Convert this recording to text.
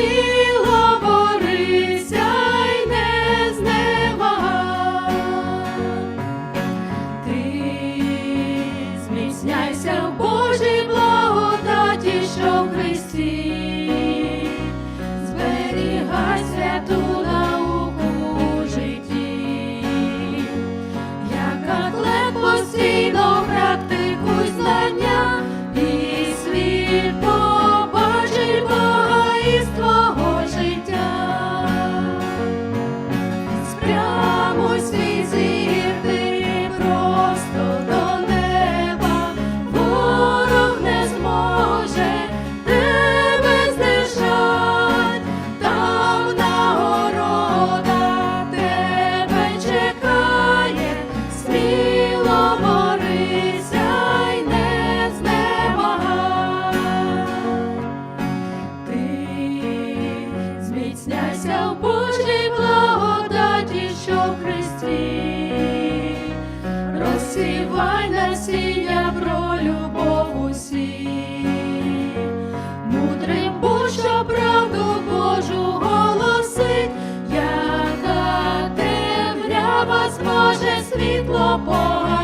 сміло борися й не зневагай. Ти зміцняйся в Божій благодаті, що в Христі. Світло погасити.